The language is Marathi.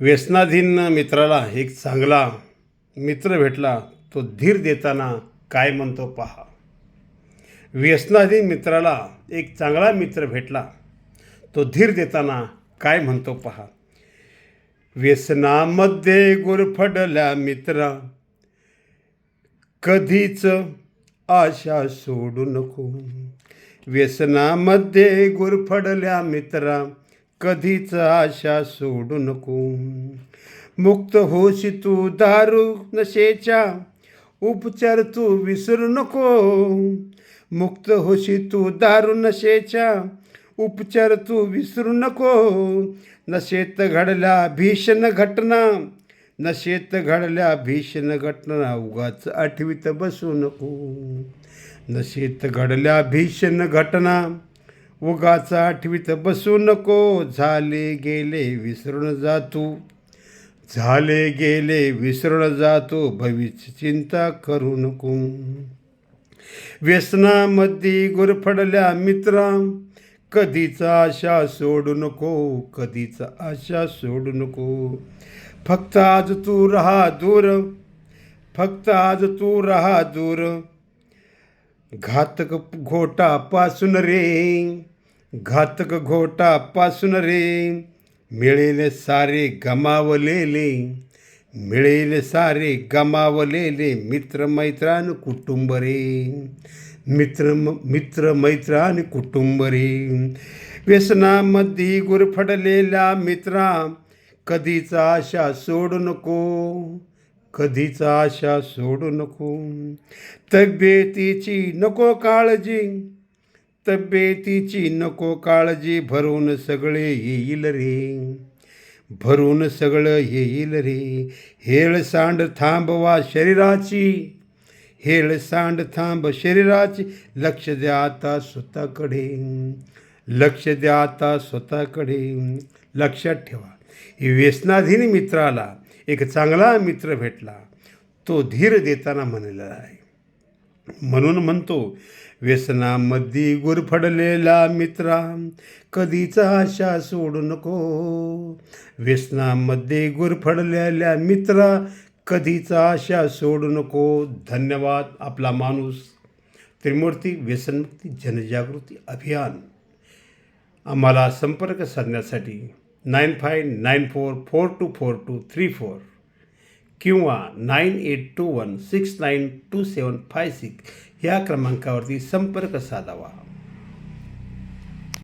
व्यसनाधीन मित्राला एक चांगला मित्र भेटला तो धीर देताना काय म्हणतो पहा. व्यसनाधीन मित्राला एक चांगला मित्र भेटला तो धीर देताना काय म्हणतो पहा. व्यसनामध्ये गुरफडल्या मित्रा कधीच आशा सोडू नको. व्यसनामध्ये गुरफडल्या मित्रा कधीच आशा सोडू नको. मुक्त होशी तू दारू नशेच्या उपचार तू विसरू नको. मुक्त होशी तू दारू नशेच्या उपचार तू विसरू नको. नशेत घडल्या भीषण घटना नशेत घडल्या भीषण घटना उगाच आठवीत बसू नको. नशेत घडल्या भीषण घटना उगाच आठवीत बसू नको. झाले गेले विसरून जातू. झाले गेले विसरून जातो. भविष्य चिंता करू नको. व्यसनामध्ये गुरफडल्या मित्रा कधीचा आशा सोडू नको. कधीचा आशा सोडू नको. फक्त आज तू राहा दूर. फक्त आज तू राहा दूर. घातक घोटा पासून रे. घातक घोटा पासून रे. मिळेल सारे गमावलेले. मिळेल सारे गमावलेले मित्र मैत्रान कुटुंब रे. मित्र मित्र मैत्रान कुटुंब रे. व्यसनामध्ये गुरफडलेल्या मित्रा कधीच आशा सोडू नको. कधीच आशा सोडू नको. तब्येतीची नको काळजी. तब्येतीची नको काळजी भरून सगळे येईल रे. भरून सगळं येईल रे. हेळ सांड थांबवा शरीराची. हेळ सांड थांब शरीराची. लक्ष द्या आता स्वतःकडे. लक्ष द्या आता स्वतःकडे. लक्षात ठेवा. व्यसनाधीन मित्राला एक चांगला मित्र भेटला. तो धीर देताना म्हणलेला आहे. म्हणून म्हणतो व्यसनामध्ये गुरफडलेला मित्रा कधीच आशा सोडू नको. व्यसनामध्ये गुरफडलेल्या मित्रा कधीच आशा सोडू नको. धन्यवाद आपला माणूस. त्रिमूर्ती व्यसनमुक्ती जनजागृती अभियान. आम्हाला संपर्क साधण्यासाठी nine five nine four four two four two three four किंवा nine eight two one six nine two seven five six ह्या क्रमांकावरती संपर्क साधावा